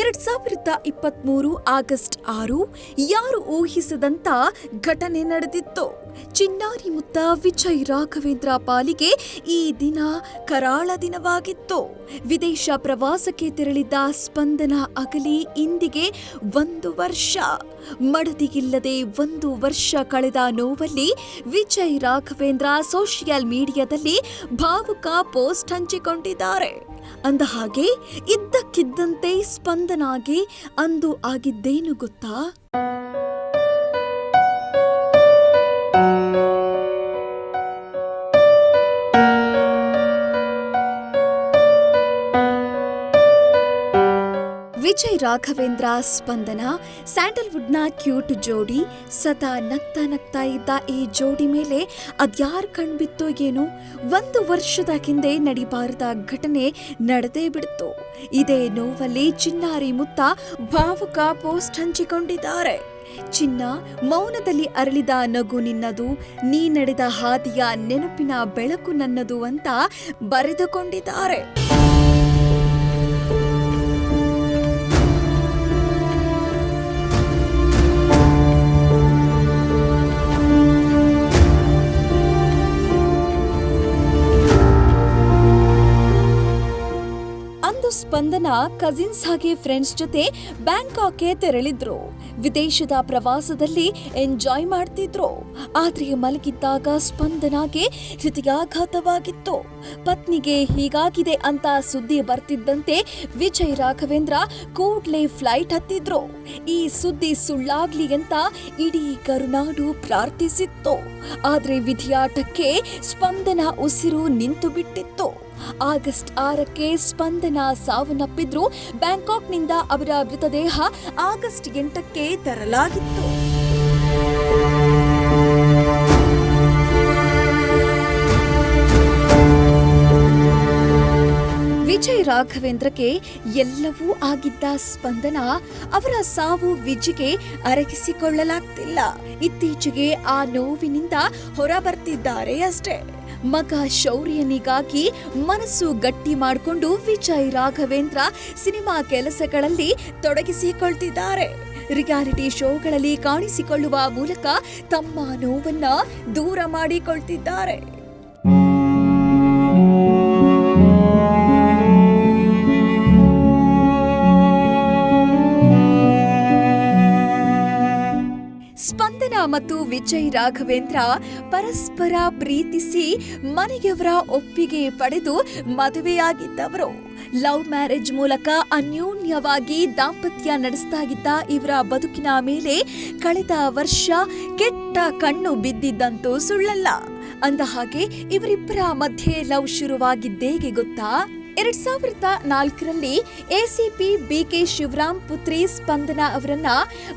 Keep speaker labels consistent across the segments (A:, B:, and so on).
A: ಎರಡ್ ಸಾವಿರದ ಇಪ್ಪತ್ಮೂರು ಆಗಸ್ಟ್ ಆರು ಯಾರು ಊಹಿಸದಂತ ಘಟನೆ ನಡೆದಿತ್ತು. ಚಿನ್ನಾರಿ ಮುತ್ತ ವಿಜಯ್ ರಾಘವೇಂದ್ರ ಪಾಲಿಗೆ ಈ ದಿನ ಕರಾಳ ದಿನವಾಗಿತ್ತು. ವಿದೇಶ ಪ್ರವಾಸಕ್ಕೆ ತೆರಳಿದ್ದ ಸ್ಪಂದನ ಅಗಲಿ ಇಂದಿಗೆ ಒಂದು ವರ್ಷ. ಮಡದಿಗಿಲ್ಲದೆ ಒಂದು ವರ್ಷ ಕಳೆದ ನೋವಲ್ಲಿ ವಿಜಯ್ ರಾಘವೇಂದ್ರ ಸೋಷಿಯಲ್ ಮೀಡಿಯಾದಲ್ಲಿ ಭಾವುಕ ಪೋಸ್ಟ್ ಹಂಚಿಕೊಂಡಿದ್ದಾರೆ. ಅಂದ ಹಾಗೆ ಇದ್ದಕ್ಕಿದ್ದಂತೆ ಸ್ಪಂದನಾಗಿ ಅಂದು ಆಗಿದ್ದೇನು ಗೊತ್ತಾ? ವಿಜಯ್ ರಾಘವೇಂದ್ರ ಸ್ಪಂದನ, ಸ್ಯಾಂಡಲ್ವುಡ್ನ ಕ್ಯೂಟ್ ಜೋಡಿ ಸದಾ ನಗ್ತಾ ನಗ್ತಾ ಇದ್ದ ಈ ಜೋಡಿ ಮೇಲೆ ಅದ್ಯಾರು ಕಣ್ಬಿತ್ತೋ ಏನೋ? ಒಂದು ವರ್ಷದ ಹಿಂದೆ ನಡಿಬಾರದ ಘಟನೆ ನಡೆದೇ ಬಿಡ್ತು. ಇದೇ ನೋವಲ್ಲಿ ಚಿನ್ನಾರಿ ಮುತ್ತ ಭಾವುಕ ಪೋಸ್ಟ್ ಹಂಚಿಕೊಂಡಿದ್ದಾರೆ. ಚಿನ್ನ, ಮೌನದಲ್ಲಿ ಅರಳಿದ ನಗು ನಿನ್ನದು, ನೀ ನಡೆದ ಹಾದಿಯ ನೆನಪಿನ ಬೆಳಕು ನನ್ನದು ಅಂತ ಬರೆದುಕೊಂಡಿದ್ದಾರೆ. ಸ್ಪಂದನ ಕಸಿನ್ಸ್ ಹಾಗೆ ಫ್ರೆಂಡ್ಸ್ ಜೊತೆ ಬ್ಯಾಂಕಾಕ್ಗೆ ತೆರಳಿದ್ರು. ವಿದೇಶದ ಪ್ರವಾಸದಲ್ಲಿ ಎಂಜಾಯ್ ಮಾಡ್ತಿದ್ರು. ಆದ್ರೆ ಮಲಗಿದ್ದಾಗ ಸ್ಪಂದನಾಗೆ ಹೃದಯಾಘಾತವಾಗಿತ್ತು. ಪತ್ನಿಗೆ ಹೀಗಾಗಿದೆ ಅಂತ ಸುದ್ದಿ ಬರ್ತಿದ್ದಂತೆ ವಿಜಯ್ ರಾಘವೇಂದ್ರ ಕೂಡ್ಲೆ ಫ್ಲೈಟ್ ಹತ್ತಿದ್ರು. ಈ ಸುದ್ದಿ ಸುಳ್ಳಾಗ್ಲಿ ಅಂತ ಇಡೀ ಕರುನಾಡು ಪ್ರಾರ್ಥಿಸಿತ್ತು. ಆದ್ರೆ ವಿಧಿಯಾಟಕ್ಕೆ ಸ್ಪಂದನ ಉಸಿರು ನಿಂತು ಬಿಟ್ಟಿತ್ತು ಆಗಸ್ಟ್ ಆರಕ್ಕೆ ಸ್ಪಂದನ ಸಾವನ್ನಪ್ಪಿದ್ರು ಬ್ಯಾಂಕಾಕ್ನಿಂದ ಅವರ ಮೃತದೇಹ ಆಗಸ್ಟ್ ಎಂಟಕ್ಕೆ ತರಲಾಗಿತ್ತು. ವಿಜಯ್ ರಾಘವೇಂದ್ರಗೆ ಎಲ್ಲವೂ ಆಗಿದ್ದ ಸ್ಪಂದನ ಅವರ ಸಾವು ವಿಜಿಗೆ ಅರಗಿಸಿಕೊಳ್ಳಲಾಗ್ತಿಲ್ಲ. ಇತ್ತೀಚೆಗೆ ಆ ನೋವಿನಿಂದ ಹೊರ ಬರ್ತಿದ್ದಾರೆ ಅಷ್ಟೇ. ಮಗ ಶೌರ್ಯನಿಗಾಗಿ ಮನಸ್ಸು ಗಟ್ಟಿ ಮಾಡಿಕೊಂಡು ವಿಜಯ್ ರಾಘವೇಂದ್ರ ಸಿನಿಮಾ ಕೆಲಸಗಳಲ್ಲಿ ತೊಡಗಿಸಿಕೊಳ್ತಿದ್ದಾರೆ. ರಿಯಾಲಿಟಿ ಶೋಗಳಲ್ಲಿ ಕಾಣಿಸಿಕೊಳ್ಳುವ ಮೂಲಕ ತಮ್ಮ ನೋವನ್ನ ದೂರ ಮಾಡಿಕೊಳ್ತಿದ್ದಾರೆ. ಮತ್ತು ವಿಜಯ್ ರಾಘವೇಂದ್ರ ಪರಸ್ಪರ ಪ್ರೀತಿಸಿ ಮನೆಯವರ ಒಪ್ಪಿಗೆ ಪಡೆದು ಮದುವೆಯಾಗಿದ್ದವರು. ಲವ್ ಮ್ಯಾರೇಜ್ ಮೂಲಕ ಅನ್ಯೋನ್ಯವಾಗಿ ದಾಂಪತ್ಯ ನಡೆಸ್ತಾಗಿದ್ದ ಇವರ ಬದುಕಿನ ಮೇಲೆ ಕಳೆದ ವರ್ಷ ಕೆಟ್ಟ ಕಣ್ಣು ಬಿದ್ದಿದ್ದಂತೂ ಸುಳ್ಳಲ್ಲ. ಅಂದ ಹಾಗೆ ಇವರಿಬ್ಬರ ಮಧ್ಯೆ ಲವ್ ಶುರುವಾಗಿದ್ದೇಗೆ ಗೊತ್ತಾ? ಎರಡ್ ಸಾವಿರದ ನಾಲ್ಕರಲ್ಲಿ ಎಸಿಪಿ ಬಿಕೆ ಶಿವರಾಮ್ ಪುತ್ರಿ ಸ್ಪಂದನ ಅವರನ್ನ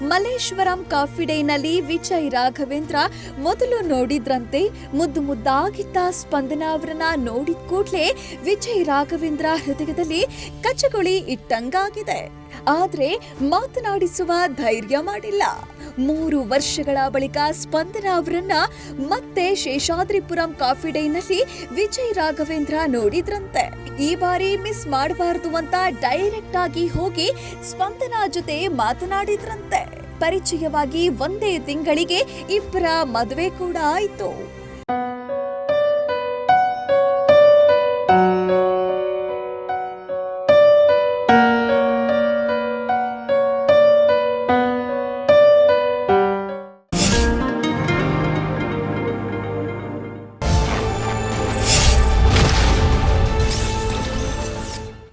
A: ಮಲ್ಲೇಶ್ವರಂ ಕಾಫಿ ಡೇನಲ್ಲಿ ವಿಜಯ್ ರಾಘವೇಂದ್ರ ಮೊದಲು ನೋಡಿದ್ರಂತೆ ಮುದ್ದು ಮುದ್ದಾಗಿದ್ದ ಸ್ಪಂದನ ಅವರನ್ನ ನೋಡಿದ ಕೂಡಲೇ ವಿಜಯ್ ರಾಘವೇಂದ್ರ ಹೃದಯದಲ್ಲಿ ಕಚಗುಳಿ ಇಟ್ಟಂಗಾಗಿದೆ. ಆದ್ರೆ ಮಾತನಾಡಿಸುವ ಧೈರ್ಯ ಮಾಡಿಲ್ಲ. ಮೂರು ವರ್ಷಗಳ ಬಳಿಕ ಸ್ಪಂದನ ಅವರನ್ನ ಮತ್ತೆ ಶೇಷಾದ್ರಿಪುರಂ ಕಾಫಿ ಡೇನಲ್ಲಿ ವಿಜಯ್ ರಾಘವೇಂದ್ರ ನೋಡಿದ್ರಂತೆ. ಈ ಬಾರಿ ಮಿಸ್ ಮಾಡಬಾರದು ಅಂತ ಡೈರೆಕ್ಟ್ ಆಗಿ ಹೋಗಿ ಸ್ಪಂದನ ಜೊತೆ ಮಾತನಾಡಿದ್ರಂತೆ. ಪರಿಚಯವಾಗಿ ಒಂದೇ ತಿಂಗಳಿಗೆ ಇಬ್ಬರ ಮದುವೆ ಕೂಡ ಆಯ್ತು.